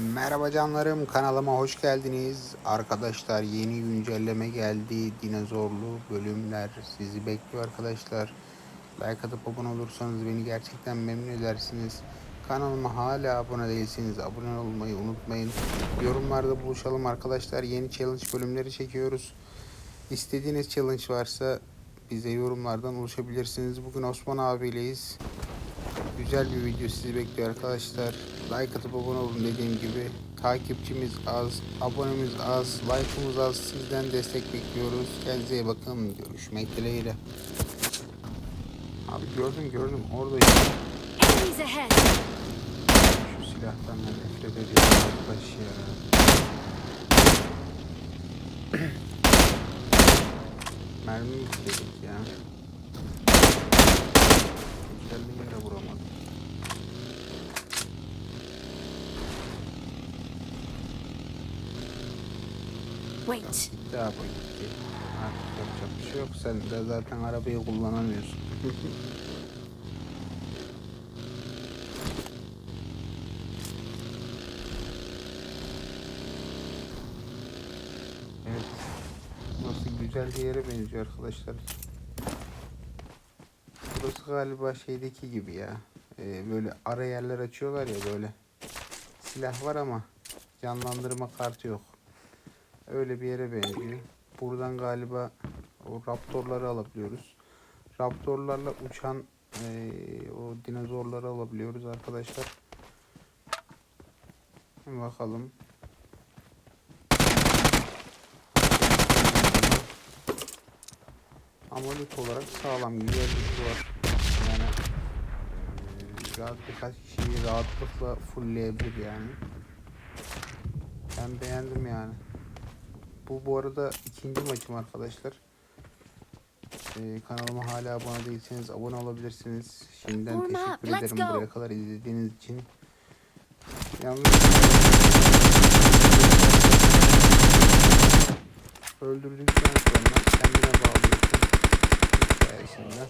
Merhaba canlarım kanalıma hoş geldiniz. Arkadaşlar yeni güncelleme geldi. Dinozorlu bölümler sizi bekliyor arkadaşlar. Like atıp abone olursanız beni gerçekten memnun edersiniz. Kanalıma hala abone değilseniz abone olmayı unutmayın. Yorumlarda buluşalım arkadaşlar. Yeni challenge bölümleri çekiyoruz. İstediğiniz challenge varsa bize yorumlardan ulaşabilirsiniz. Bugün Osman abileyiz. Güzel bir video sizi bekliyor arkadaşlar. Like atıp abone olun dediğim gibi. Takipçimiz az, abonemiz az, like'ımız az. Sizden destek bekliyoruz. Kendinize iyi bakın. Görüşmek dileğiyle. Abi gördüm gördüm. Orada şu silahtan ben nefret ediyorum arkadaş ya. Mermi istedik ya. Wait, abi gitti. Artık yapacak bir şey yok. Sen de zaten arabayı kullanamıyorsun. evet. Burası güzel bir yere benziyor arkadaşlar. Burası galiba şeydeki gibi ya. Ee, böyle ara yerler açıyorlar ya böyle. Silah var ama canlandırma kartı yok. Öyle bir yere benziyor. Buradan galiba o raptorları alabiliyoruz. Raptorlarla uçan eee, o dinozorları alabiliyoruz arkadaşlar. Bakalım. Amolit olarak sağlam güzel bir var. Yani eee, rahat birkaç kişiyi rahatlıkla fullleyebilir yani. Ben beğendim yani. Bu bu arada ikinci maçım arkadaşlar. Ee, kanalıma hala abone değilseniz abone olabilirsiniz. Şimdiden Warm up, teşekkür let's ederim buraya kadar izlediğiniz için. Yalnız öldürdükten sonra kendine bağlıyorsun. Hikayesinde.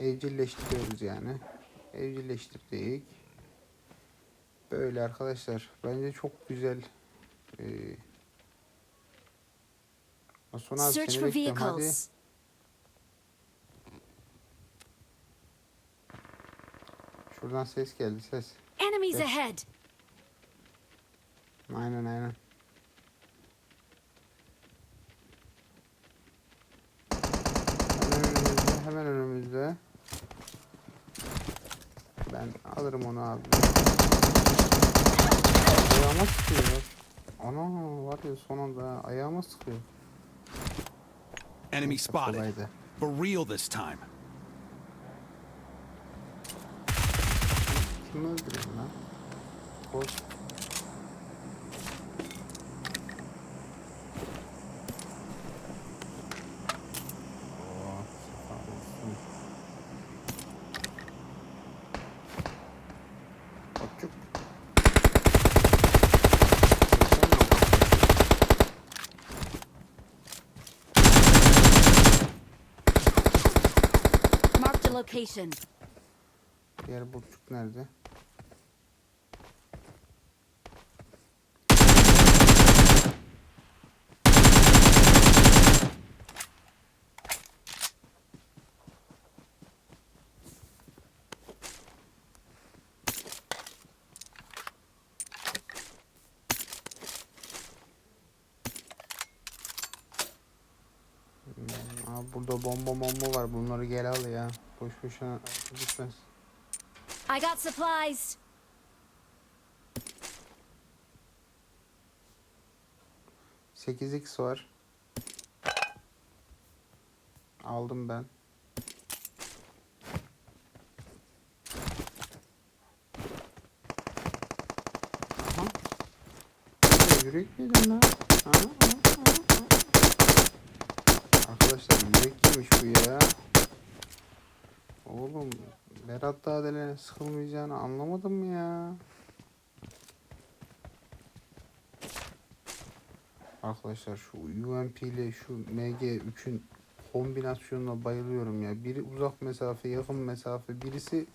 Evcilleştiriyoruz yani. Evcilleştirdik. Böyle arkadaşlar. Bence çok güzel. Ee, Abi search seni for bekliyorum hadi. vehicles. Şuradan ses geldi ses. Enemies Yes. ahead! Aynen aynen. Hemen önümüzde, hemen önümüzde. Ben alırım onu abi. Ayağıma sıkıyor. Ana var ya son anda ayağıma sıkıyor. Enemy spotted. Kolaydı. For real this time. Kimi öldürüyorsun lan? Koş. Location. Diğer burçuk nerede? Hmm, burada bomba bomba var. Bunları gel al ya. Boş boşuna gitmez. I got supplies. Sekiz x var. Aldım ben. Aha. Yürek yedim lan. Aha, aha, aha. Arkadaşlar yürek yemiş bu ya. Oğlum Berat daha dele sıkılmayacağını anlamadım ya. Arkadaşlar şu UMP ile şu MG3'ün kombinasyonuna bayılıyorum ya. Biri uzak mesafe, yakın mesafe, birisi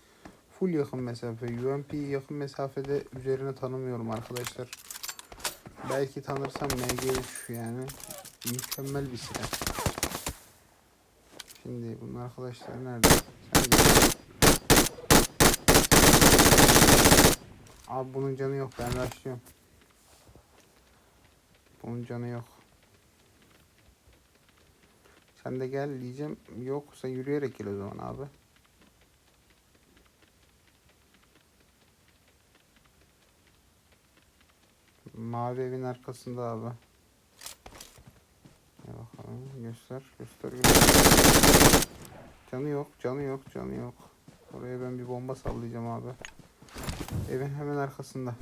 full yakın mesafe. UMP yakın mesafede üzerine tanımıyorum arkadaşlar. Belki tanırsam MG3 yani. Mükemmel bir silah. Şimdi bunun arkadaşlar nerede? Abi bunun canı yok ben başlıyorum. Bunun canı yok. Sen de gel diyeceğim. Yoksa yürüyerek gel o zaman abi. Mavi evin arkasında abi. Ya bakalım göster göster göster. Canı yok canı yok canı yok. Oraya ben bir bomba sallayacağım abi. Evin hemen arkasında.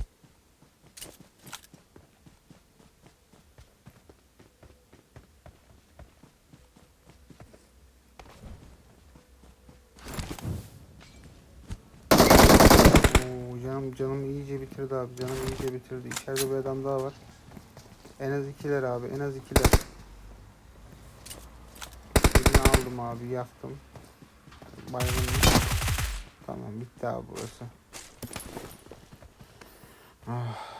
Oo, canım canım iyice bitirdi abi. Canım iyice bitirdi. İçeride bir adam daha var. En az ikiler abi. En az ikiler. Aldım abi. Yaktım. Baygın. Tamam bitti abi burası. Ah.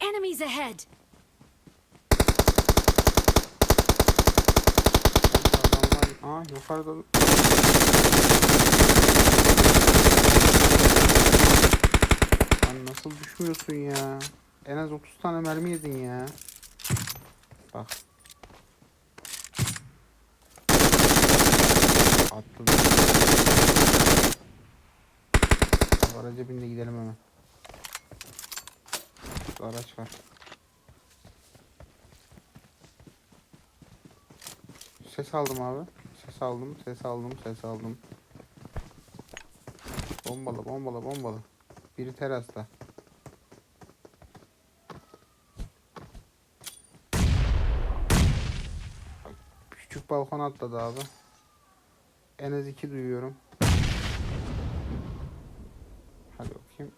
Enemies ahead! Adamlar... Aa yukarıda... Lan nasıl düşmüyorsun ya? En az 30 tane mermi yedin ya. Bak. Abi Araca bin de gidelim hemen. Şu araç var. Ses aldım abi. Ses aldım, ses aldım, ses aldım. Bombalı, bombalı, bombalı. Biri terasta. Bak, Küçük balkona atladı abi. En az iki duyuyorum. Hadi bakayım.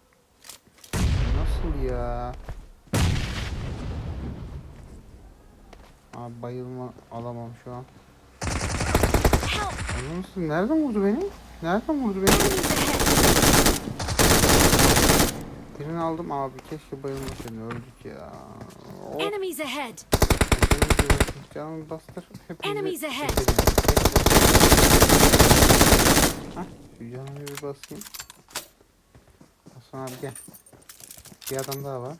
Nasıl ya? Abi bayılma alamam şu an. Nasıl? Nereden vurdu beni? Nereden vurdu beni? Birini aldım abi. Keşke bayılmasaydı. Öldük ya. Oh, Enemies ahead! Canımı bastır, Enemies ahead. Hah, şu canımı bir basayım. Hasan abi gel. Bir adam daha var.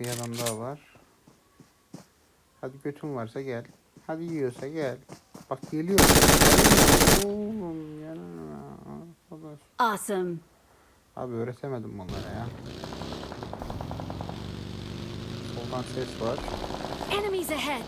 Bir adam daha var. Hadi götün varsa gel. Hadi yiyorsa gel. Bak geliyor. Oğlum. Arkadaş. Awesome! Abi öğretemedim bunlara ya. Soldan ses var. Enemies ahead!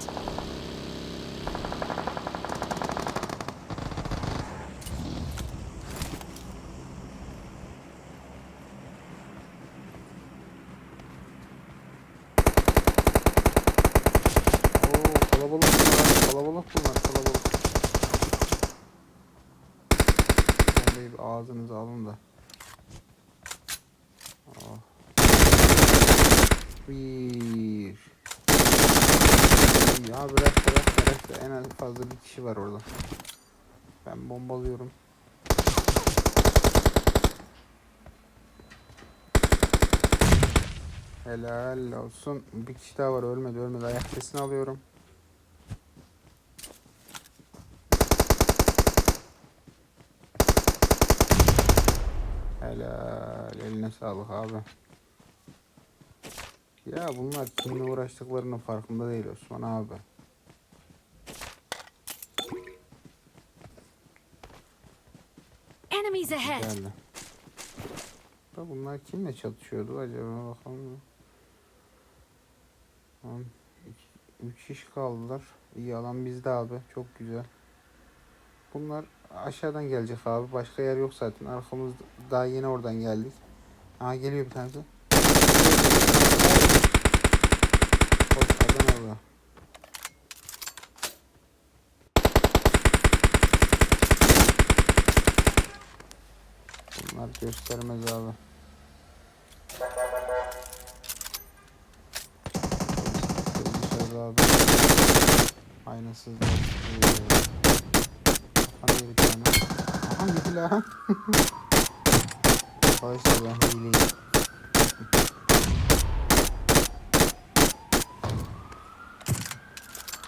Oo kalabalık bunlar. Kalabalık bunlar kalabalık. Bombayı bir ağzınıza alın da. Oh. Bir. Ya bırak bırak bırak da en az fazla bir kişi var orada. Ben bombalıyorum. Helal olsun. Bir kişi daha var ölmedi ölmedi. Ayak sesini alıyorum. Helal. Eline sağlık abi. Ya bunlar kimle uğraştıklarının farkında değil Osman abi. Enemies ahead! Geldi. Da bunlar kimle çatışıyordu acaba bakalım. Tamam. İki- Üç kişi kaldılar. İyi alan bizde abi. Çok güzel. Bunlar aşağıdan gelecek abi. Başka yer yok zaten. Arkamız daha yeni oradan geldik. Aa geliyor bir tanesi. Koş adam orada. Bunlar göstermez abi. Dışarıda abi. Aynasızlar. Kafana yedi tane. Aha yedi lan. Arkadaşlar ben hileyim.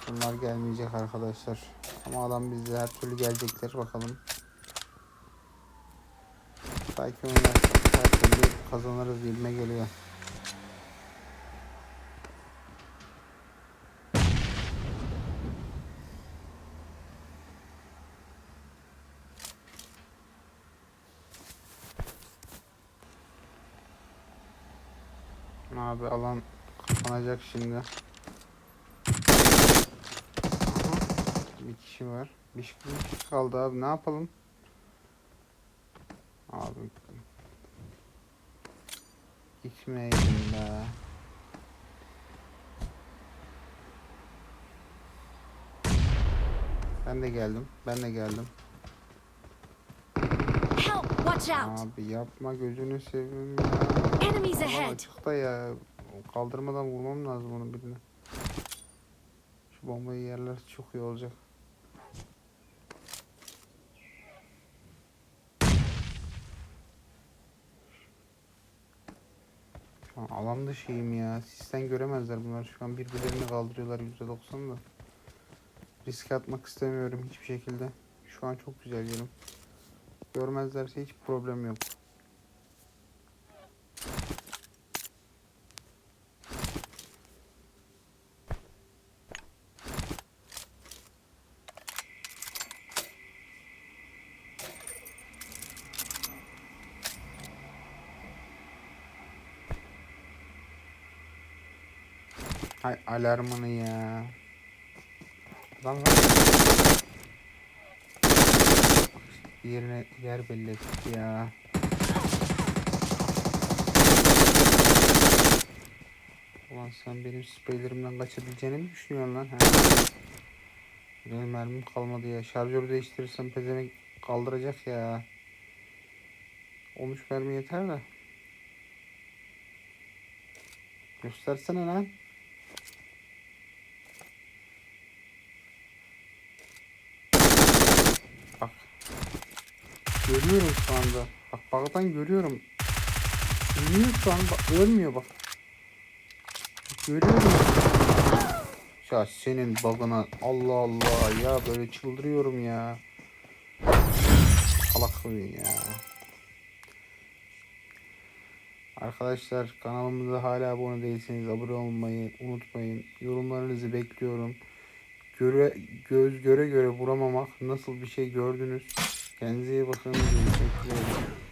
Bunlar gelmeyecek arkadaşlar. Ama adam bizde her türlü gelecekler bakalım. Belki oynarsak her türlü kazanırız gibime geliyor. Abi alan kapanacak şimdi. Bir kişi var. Bir kişi kaldı abi. Ne yapalım? Abi. Gitmeydim be. Ben de geldim. Ben de geldim. Help! Watch out! Abi yapma gözünü seveyim ya. Enemies ahead! açıkta ya. Kaldırmadan vurmam lazım onu birine. Şu bombayı yerler çok iyi olacak. An alan dışıyım ya. Sisten göremezler bunlar. Şu an birbirlerini kaldırıyorlar %90 da. Risk atmak istemiyorum hiçbir şekilde. Şu an çok güzel yerim. Görmezlerse hiç problem yok. Hay alarmını ya. Lan lan. Yerine yer belli ya. Ulan sen benim spreylerimden kaçabileceğini mi düşünüyorsun lan? Ha? Benim mermim kalmadı ya. Şarjörü değiştirirsem pezevenk kaldıracak ya. 13 mermi yeter de. Göstersene lan. Görüyorum şu anda. Bak baktan görüyorum. Ölüyor şu an. Bak, ölmüyor bak. Görüyorum. Ya senin bug'ına Allah Allah ya böyle çıldırıyorum ya. Salak ya. Arkadaşlar kanalımıza hala abone değilseniz abone olmayı unutmayın. Yorumlarınızı bekliyorum. Göre, göz göre göre vuramamak nasıl bir şey gördünüz? Kendinize iyi bakın. Teşekkür ederim.